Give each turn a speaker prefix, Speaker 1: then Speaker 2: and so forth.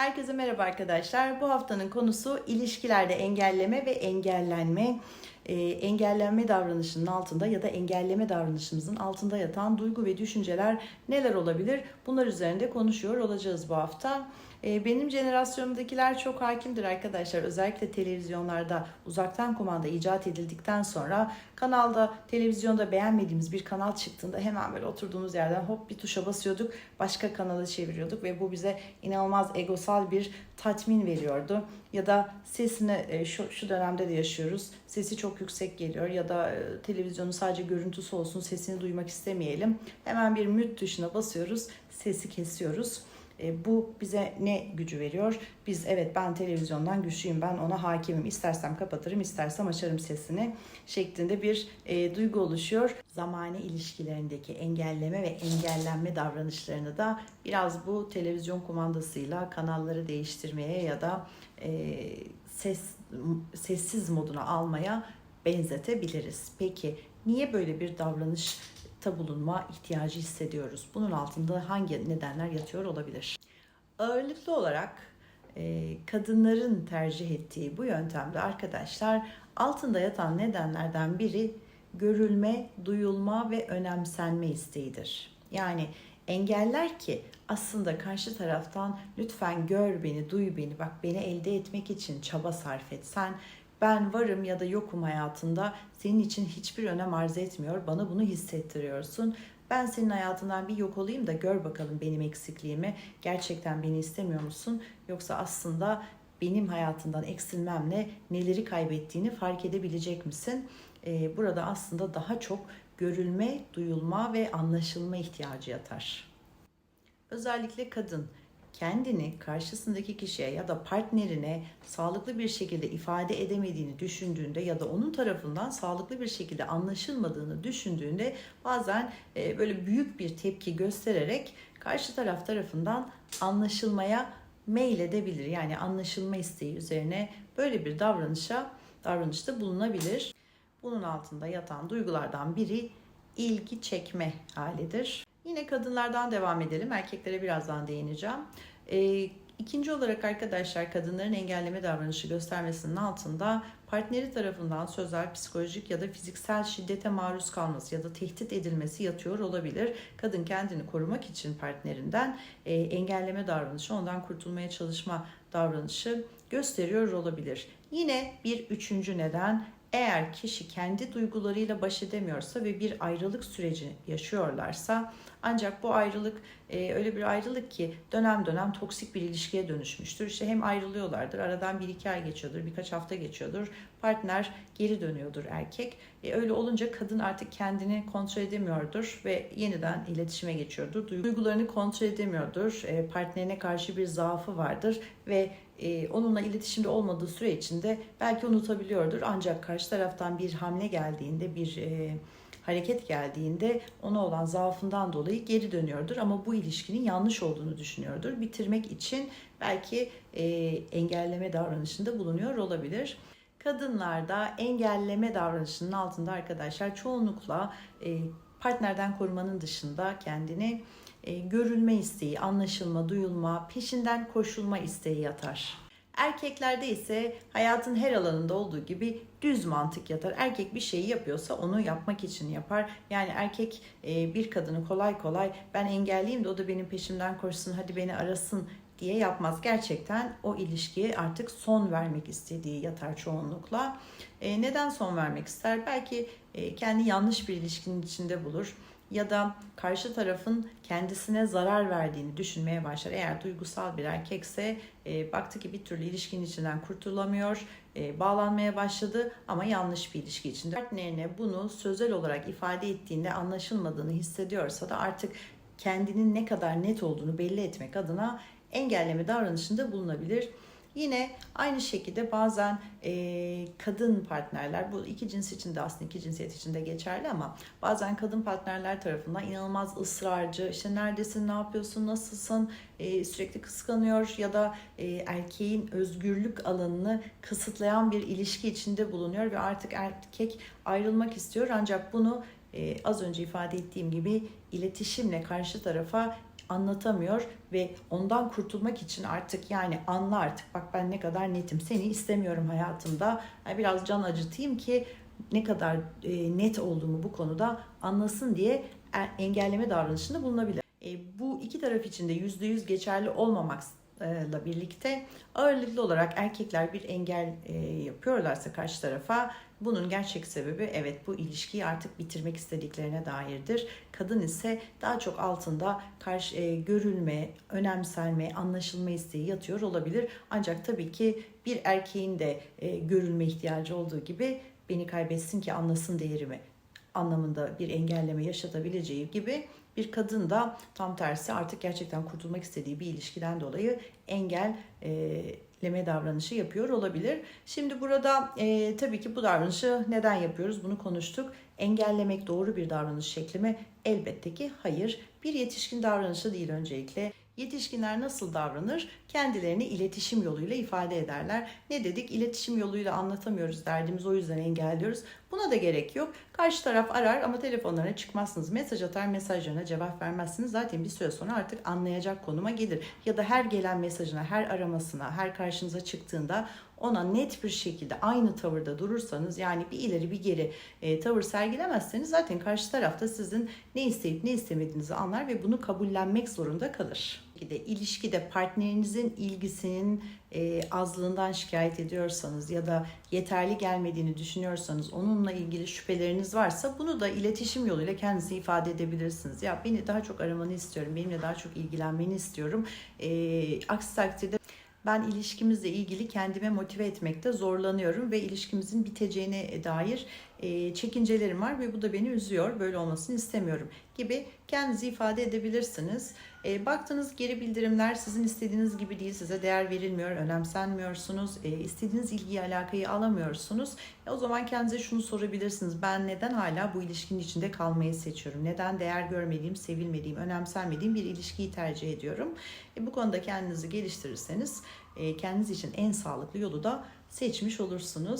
Speaker 1: Herkese merhaba arkadaşlar. Bu haftanın konusu ilişkilerde engelleme ve engellenme. Ee, engellenme davranışının altında ya da engelleme davranışımızın altında yatan duygu ve düşünceler neler olabilir? Bunlar üzerinde konuşuyor olacağız bu hafta. Ee, benim jenerasyonumdakiler çok hakimdir arkadaşlar. Özellikle televizyonlarda uzaktan kumanda icat edildikten sonra kanalda, televizyonda beğenmediğimiz bir kanal çıktığında hemen böyle oturduğumuz yerden hop bir tuşa basıyorduk. Başka kanala çeviriyorduk ve bu bize inanılmaz egosal bir tatmin veriyordu. Ya da sesini e, şu, şu dönemde de yaşıyoruz. Sesi çok yüksek geliyor ya da e, televizyonun sadece görüntüsü olsun sesini duymak istemeyelim. Hemen bir mute tuşuna basıyoruz. Sesi kesiyoruz. E, bu bize ne gücü veriyor? Biz evet ben televizyondan güçlüyüm, ben ona hakimim. İstersem kapatırım, istersem açarım sesini şeklinde bir e, duygu oluşuyor. Zamane ilişkilerindeki engelleme ve engellenme davranışlarını da biraz bu televizyon kumandasıyla kanalları değiştirmeye ya da e, ses sessiz moduna almaya benzetebiliriz. Peki niye böyle bir davranış ta bulunma ihtiyacı hissediyoruz. Bunun altında hangi nedenler yatıyor olabilir? Ağırlıklı olarak e, kadınların tercih ettiği bu yöntemde arkadaşlar altında yatan nedenlerden biri görülme, duyulma ve önemsenme isteğidir. Yani engeller ki aslında karşı taraftan lütfen gör beni, duy beni, bak beni elde etmek için çaba sarf et. Sen ben varım ya da yokum hayatında senin için hiçbir önem arz etmiyor. Bana bunu hissettiriyorsun. Ben senin hayatından bir yok olayım da gör bakalım benim eksikliğimi. Gerçekten beni istemiyor musun? Yoksa aslında benim hayatından eksilmemle neleri kaybettiğini fark edebilecek misin? Ee, burada aslında daha çok görülme, duyulma ve anlaşılma ihtiyacı yatar. Özellikle kadın kendini karşısındaki kişiye ya da partnerine sağlıklı bir şekilde ifade edemediğini düşündüğünde ya da onun tarafından sağlıklı bir şekilde anlaşılmadığını düşündüğünde bazen e, böyle büyük bir tepki göstererek karşı taraf tarafından anlaşılmaya meyledebilir. Yani anlaşılma isteği üzerine böyle bir davranışa davranışta bulunabilir. Bunun altında yatan duygulardan biri ilgi çekme halidir. Yine kadınlardan devam edelim. Erkeklere birazdan değineceğim. E, ikinci olarak arkadaşlar kadınların engelleme davranışı göstermesinin altında partneri tarafından sözel, psikolojik ya da fiziksel şiddete maruz kalması ya da tehdit edilmesi yatıyor olabilir. Kadın kendini korumak için partnerinden e, engelleme davranışı, ondan kurtulmaya çalışma davranışı gösteriyor olabilir. Yine bir üçüncü neden eğer kişi kendi duygularıyla baş edemiyorsa ve bir ayrılık süreci yaşıyorlarsa ancak bu ayrılık e, öyle bir ayrılık ki dönem dönem toksik bir ilişkiye dönüşmüştür. İşte hem ayrılıyorlardır, aradan bir iki ay geçiyordur, birkaç hafta geçiyordur. Partner geri dönüyordur erkek. E, öyle olunca kadın artık kendini kontrol edemiyordur ve yeniden iletişime geçiyordur. Duygularını kontrol edemiyordur. E, partnerine karşı bir zaafı vardır ve e, onunla iletişimde olmadığı süre içinde belki unutabiliyordur. Ancak karşı taraftan bir hamle geldiğinde, bir e, hareket geldiğinde ona olan zaafından dolayı geri dönüyordur. Ama bu ilişkinin yanlış olduğunu düşünüyordur. Bitirmek için belki e, engelleme davranışında bulunuyor olabilir. Kadınlarda engelleme davranışının altında arkadaşlar çoğunlukla e, partnerden korumanın dışında kendini e, görülme isteği, anlaşılma, duyulma, peşinden koşulma isteği yatar. Erkeklerde ise hayatın her alanında olduğu gibi düz mantık yatar. Erkek bir şeyi yapıyorsa onu yapmak için yapar. Yani erkek e, bir kadını kolay kolay ben engelliyim de o da benim peşimden koşsun hadi beni arasın diye yapmaz. Gerçekten o ilişkiye artık son vermek istediği yatar çoğunlukla. E, neden son vermek ister? Belki kendi yanlış bir ilişkinin içinde bulur ya da karşı tarafın kendisine zarar verdiğini düşünmeye başlar. Eğer duygusal bir erkekse e, baktı ki bir türlü ilişkinin içinden kurtulamıyor, e, bağlanmaya başladı ama yanlış bir ilişki içinde. Partnerine bunu sözel olarak ifade ettiğinde anlaşılmadığını hissediyorsa da artık kendinin ne kadar net olduğunu belli etmek adına engelleme davranışında bulunabilir. Yine aynı şekilde bazen e, kadın partnerler, bu iki cins için de aslında iki cinsiyet için de geçerli ama bazen kadın partnerler tarafından inanılmaz ısrarcı, işte neredesin, ne yapıyorsun, nasılsın, e, sürekli kıskanıyor ya da e, erkeğin özgürlük alanını kısıtlayan bir ilişki içinde bulunuyor ve artık erkek ayrılmak istiyor. Ancak bunu e, az önce ifade ettiğim gibi iletişimle karşı tarafa anlatamıyor ve ondan kurtulmak için artık yani anla artık. Bak ben ne kadar netim. Seni istemiyorum hayatımda. Yani biraz can acıtayım ki ne kadar e, net olduğumu bu konuda anlasın diye e- engelleme davranışında bulunabilir. E, bu iki taraf için de %100 geçerli olmamakla birlikte ağırlıklı olarak erkekler bir engel yapıyorlarsa karşı tarafa bunun gerçek sebebi evet bu ilişkiyi artık bitirmek istediklerine dairdir. Kadın ise daha çok altında karşı e, görülme, önemsenme, anlaşılma isteği yatıyor olabilir. Ancak tabii ki bir erkeğin de e, görülme ihtiyacı olduğu gibi beni kaybetsin ki anlasın değerimi anlamında bir engelleme yaşatabileceği gibi bir kadın da tam tersi artık gerçekten kurtulmak istediği bir ilişkiden dolayı engelleme davranışı yapıyor olabilir. Şimdi burada e, tabii ki bu davranışı neden yapıyoruz bunu konuştuk. Engellemek doğru bir davranış şekli mi? Elbette ki hayır. Bir yetişkin davranışı değil öncelikle. Yetişkinler nasıl davranır? Kendilerini iletişim yoluyla ifade ederler. Ne dedik? İletişim yoluyla anlatamıyoruz derdimizi o yüzden engelliyoruz. Buna da gerek yok. Karşı taraf arar ama telefonlarına çıkmazsınız. Mesaj atar mesajlarına cevap vermezsiniz. Zaten bir süre sonra artık anlayacak konuma gelir. Ya da her gelen mesajına, her aramasına, her karşınıza çıktığında ona net bir şekilde aynı tavırda durursanız yani bir ileri bir geri e, tavır sergilemezseniz zaten karşı tarafta sizin ne isteyip ne istemediğinizi anlar ve bunu kabullenmek zorunda kalır. De ilişkide partnerinizin ilgisinin e, azlığından şikayet ediyorsanız ya da yeterli gelmediğini düşünüyorsanız onunla ilgili şüpheleriniz varsa bunu da iletişim yoluyla kendinize ifade edebilirsiniz. Ya beni daha çok aramanı istiyorum, benimle daha çok ilgilenmeni istiyorum. E, aksi takdirde ben ilişkimizle ilgili kendime motive etmekte zorlanıyorum ve ilişkimizin biteceğine dair e, çekincelerim var ve bu da beni üzüyor. Böyle olmasını istemiyorum gibi kendinizi ifade edebilirsiniz. E, baktığınız geri bildirimler sizin istediğiniz gibi değil, size değer verilmiyor, önemsenmiyorsunuz, e, istediğiniz ilgiyi alakayı alamıyorsunuz. E, o zaman kendinize şunu sorabilirsiniz. Ben neden hala bu ilişkinin içinde kalmayı seçiyorum? Neden değer görmediğim, sevilmediğim, önemsenmediğim bir ilişkiyi tercih ediyorum? E, bu konuda kendinizi geliştirirseniz e, kendiniz için en sağlıklı yolu da seçmiş olursunuz.